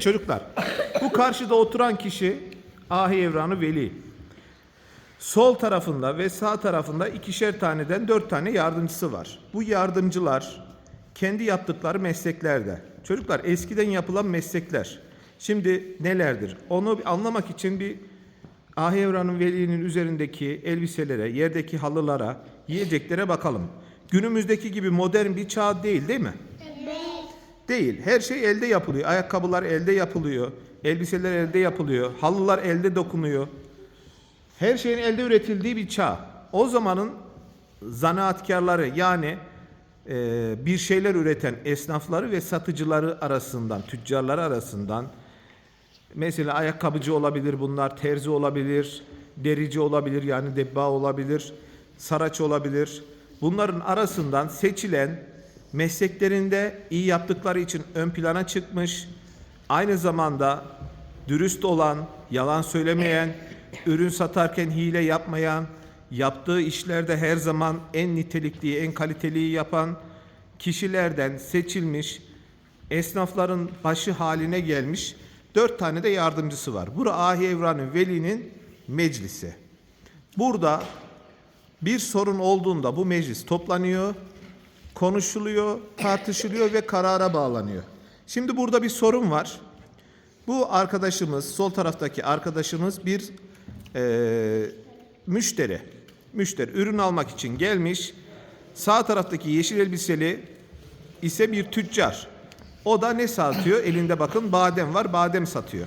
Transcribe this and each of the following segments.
Çocuklar, bu karşıda oturan kişi Ahi Evranı Veli. Sol tarafında ve sağ tarafında ikişer taneden dört tane yardımcısı var. Bu yardımcılar kendi yaptıkları mesleklerde. Çocuklar eskiden yapılan meslekler. Şimdi nelerdir? Onu anlamak için bir Ahi Evran'ın Veli'nin üzerindeki elbiselere, yerdeki halılara, yiyeceklere bakalım. Günümüzdeki gibi modern bir çağ değil değil mi? Değil. Her şey elde yapılıyor. Ayakkabılar elde yapılıyor. Elbiseler elde yapılıyor. Halılar elde dokunuyor. Her şeyin elde üretildiği bir çağ. O zamanın zanaatkarları yani e, bir şeyler üreten esnafları ve satıcıları arasından, tüccarları arasından mesela ayakkabıcı olabilir bunlar, terzi olabilir, derici olabilir yani debba olabilir, saraç olabilir. Bunların arasından seçilen mesleklerinde iyi yaptıkları için ön plana çıkmış, aynı zamanda dürüst olan, yalan söylemeyen, ürün satarken hile yapmayan, yaptığı işlerde her zaman en nitelikliyi, en kaliteliyi yapan kişilerden seçilmiş, esnafların başı haline gelmiş dört tane de yardımcısı var. Bura Ahi Evran'ın Veli'nin meclisi. Burada bir sorun olduğunda bu meclis toplanıyor, konuşuluyor, tartışılıyor ve karara bağlanıyor. Şimdi burada bir sorun var. Bu arkadaşımız, sol taraftaki arkadaşımız bir eee, müşteri. Müşteri ürün almak için gelmiş. Sağ taraftaki yeşil elbiseli ise bir tüccar. O da ne satıyor? Elinde bakın badem var, badem satıyor.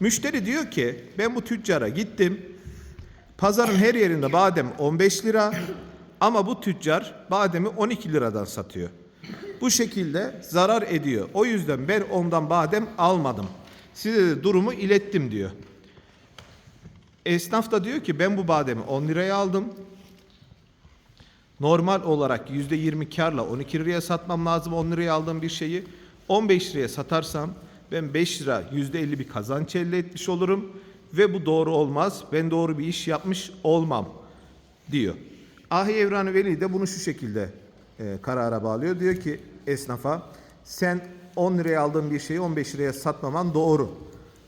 Müşteri diyor ki ben bu tüccara gittim. Pazarın her yerinde badem 15 lira ama bu tüccar bademi 12 liradan satıyor. Bu şekilde zarar ediyor. O yüzden ben ondan badem almadım. Size de durumu ilettim diyor. Esnaf da diyor ki ben bu bademi 10 liraya aldım. Normal olarak %20 karla 12 liraya satmam lazım 10 liraya aldığım bir şeyi. 15 liraya satarsam ben 5 lira %50 bir kazanç elde etmiş olurum. Ve bu doğru olmaz. Ben doğru bir iş yapmış olmam diyor. Ahi Evran Veli de bunu şu şekilde e, karara bağlıyor. Diyor ki esnafa sen 10 liraya aldığın bir şeyi 15 liraya satmaman doğru.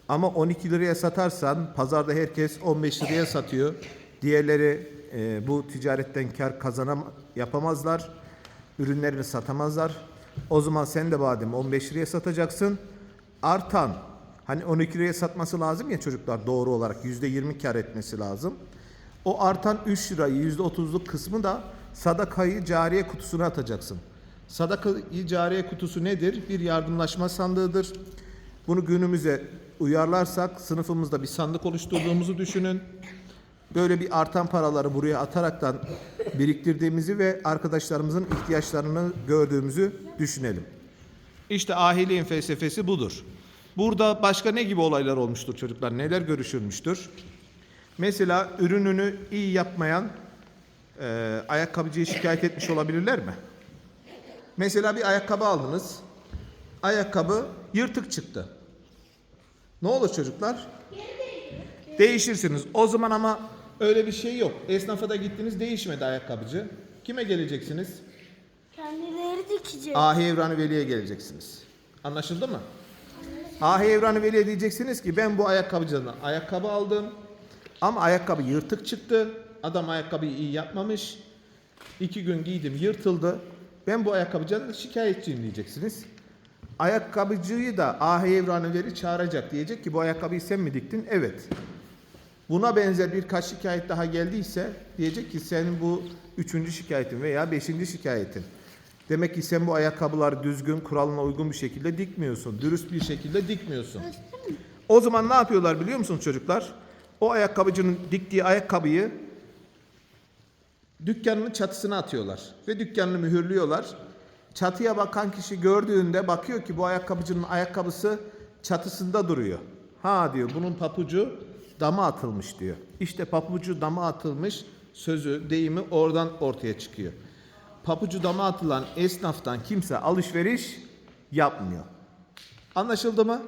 Ama 12 liraya satarsan pazarda herkes 15 liraya satıyor. Diğerleri e, bu ticaretten kar kazanam yapamazlar. Ürünlerini satamazlar. O zaman sen de badem 15 liraya satacaksın. Artan hani 12 liraya satması lazım ya çocuklar doğru olarak %20 kar etmesi lazım. O artan 3 lirayı %30'luk kısmı da sadakayı cariye kutusuna atacaksın. Sadakayı cariye kutusu nedir? Bir yardımlaşma sandığıdır. Bunu günümüze uyarlarsak sınıfımızda bir sandık oluşturduğumuzu düşünün. Böyle bir artan paraları buraya ataraktan biriktirdiğimizi ve arkadaşlarımızın ihtiyaçlarını gördüğümüzü düşünelim. İşte ahiliğin felsefesi budur. Burada başka ne gibi olaylar olmuştur çocuklar? Neler görüşülmüştür? Mesela ürününü iyi yapmayan e, ayakkabıcıyı şikayet etmiş olabilirler mi? Mesela bir ayakkabı aldınız. Ayakkabı yırtık çıktı. Ne olur çocuklar? Değişirsiniz. O zaman ama öyle bir şey yok. Esnafa da gittiniz değişmedi ayakkabıcı. Kime geleceksiniz? Kendileri dikecek. Ahi Evranı Veli'ye geleceksiniz. Anlaşıldı mı? Ahi Evranı Veli'ye diyeceksiniz ki ben bu ayakkabıcıdan ayakkabı aldım. Ama ayakkabı yırtık çıktı. Adam ayakkabıyı iyi yapmamış. İki gün giydim yırtıldı. Ben bu ayakkabıcıdan şikayetçiyim diyeceksiniz. Ayakkabıcıyı da Ahi Evranı Veli çağıracak. Diyecek ki bu ayakkabıyı sen mi diktin? Evet. Buna benzer birkaç şikayet daha geldiyse diyecek ki senin bu üçüncü şikayetin veya beşinci şikayetin. Demek ki sen bu ayakkabıları düzgün, kuralına uygun bir şekilde dikmiyorsun. Dürüst bir şekilde dikmiyorsun. O zaman ne yapıyorlar biliyor musunuz çocuklar? O ayakkabıcının diktiği ayakkabıyı dükkanının çatısına atıyorlar. Ve dükkanını mühürlüyorlar. Çatıya bakan kişi gördüğünde bakıyor ki bu ayakkabıcının ayakkabısı çatısında duruyor. Ha diyor bunun papucu dama atılmış diyor. İşte papucu dama atılmış sözü, deyimi oradan ortaya çıkıyor. Papucu dama atılan esnaftan kimse alışveriş yapmıyor. Anlaşıldı mı?